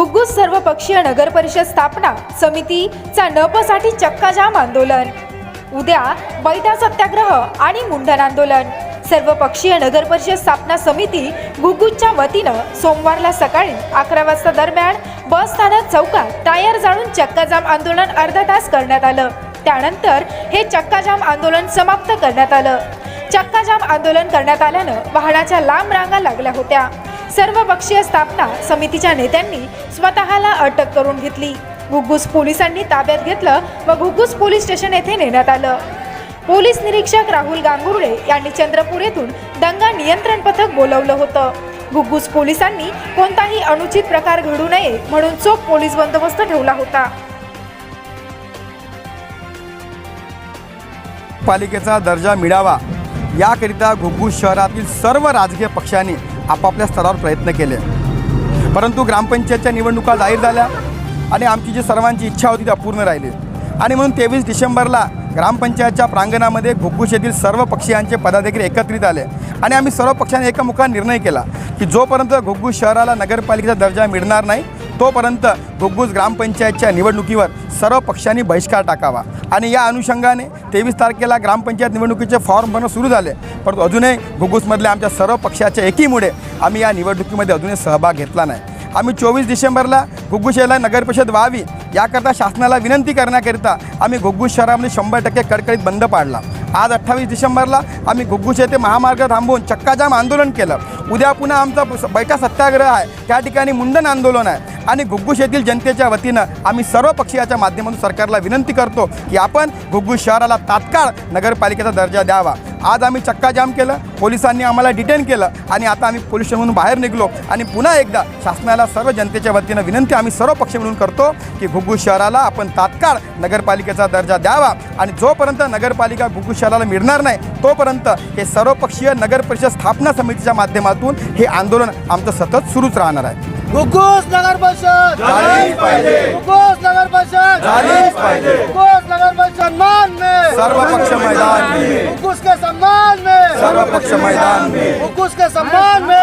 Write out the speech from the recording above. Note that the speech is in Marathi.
घुग्गुस सर्वपक्षीय नगर परिषद स्थापना समितीचा नपसाठी चक्काजाम आंदोलन. उद्या बैठा सत्याग्रह आणि मुंडन आंदोलन. सर्वपक्षीय नगर परिषद स्थापना समिती घुग्गुसच्या वतीनं सोमवारला सकाळी अकरा वाजता दरम्यान बस स्थानक चौकात टायर जाळून चक्काजाम आंदोलन अर्धा तास करण्यात आलं. त्यानंतर हे चक्काजाम आंदोलन समाप्त करण्यात आलं. चक्काजाम आंदोलन करण्यात आल्यानं वाहनाच्या लांब रांगा लागल्या होत्या. सर्व पक्षीय स्थापना समितीच्या नेत्यांनी स्वतःला अटक करून घेतली. घुग्गुस पोलिसांनी ताब्यात घेतलं व घुग्गुस पोलीस स्टेशन येथे नेण्यात आलं. पोलीस निरीक्षक राहुल गांगुर्डे यांनी चंद्रपूर येथून दंगा नियंत्रण पथक बोलवलं होतं. घुग्गुस पोलिसांनी कोणताही अनुचित प्रकार घडू नये म्हणून चोख पोलीस बंदोबस्त ठेवला होता. पालिकेचा दर्जा मिळावा. याकरिता घुग्गुस शहरातील सर्व राजकीय पक्षांनी आपापल्या स्तरावर प्रयत्न केले. परंतु ग्रामपंचायतच्या निवडणुका जाहीर झाल्या आणि आमची जी सर्वांची इच्छा होती ती अपूर्ण राहिली. आणि म्हणून तेवीस डिसेंबरला ग्रामपंचायतच्या प्रांगणामध्ये घुग्गुस येथील सर्व पक्षीयांचे पदाधिकारी एकत्रित आले. आणि आम्ही सर्व पक्षांनी एकमुखा निर्णय केला की जोपर्यंत घुग्गुस शहराला नगरपालिकेचा दर्जा मिळणार नाही तोपर्यंत घुग्गुस ग्रामपंचायतच्या निवडणुकीवर सर्व पक्षांनी बहिष्कार टाकावा. आणि या अनुषंगाने तेवीस तारखेला ग्रामपंचायत निवडणुकीचे फॉर्म भरणं सुरू झाले. परंतु अजूनही घुग्गुसमधल्या आमच्या सर्व पक्षाच्या एकीमुळे आम्ही या निवडणुकीमध्ये अजूनही सहभाग घेतला नाही. आम्ही चोवीस डिसेंबरला घुग्गुस याला नगरपरिषद व्हावी याकरता शासनाला विनंती करण्याकरिता आम्ही घुग्गुस शहरामध्ये शंभर टक्के कडकडीत बंद पाडला. आज अठ्ठावीस डिसेंबरला आम्ही घुग्गूस येथे महामार्ग थांबवून चक्काजाम आंदोलन केलं. उद्या पुन्हा आमचा बैठा सत्याग्रह आहे. त्या ठिकाणी मुंडन आंदोलन आहे. आणि घुग्गूस येथील जनतेच्या वतीनं आम्ही सर्व पक्षीयाच्या माध्यमातून सरकारला विनंती करतो की आपण घुग्गुस शहराला तात्काळ नगरपालिकेचा दर्जा द्यावा. आज आम्ही चक्काजाम केलं पोलिसांनी आम्हाला डिटेन केलं आणि आता आम्ही पोलीस स्टेशनमधून बाहेर निघलो. आणि पुन्हा एकदा शासनाला सर्व जनतेच्या वतीनं विनंती आम्ही सर्व पक्ष मिळून करतो की घुग्गुस शहराला आपण तात्काळ नगरपालिकेचा दर्जा द्यावा. आणि जोपर्यंत नगरपालिका घुग्गुस शहराला मिळणार नाही तोपर्यंत हे सर्वपक्षीय नगर परिषद स्थापना समितीच्या माध्यमातून हे आंदोलन आमचं सतत सुरूच राहणार आहे. घुग्गुस नगर परिषद! नगर परिषद झालीच पाहिजे. घुग्गुस नगर परिषद सम्मान में सर्व पक्ष मैदान में घुग्गुस के सम्मान में। सर्व पक्ष मैदान में। घुग्गुस के सम्मान में।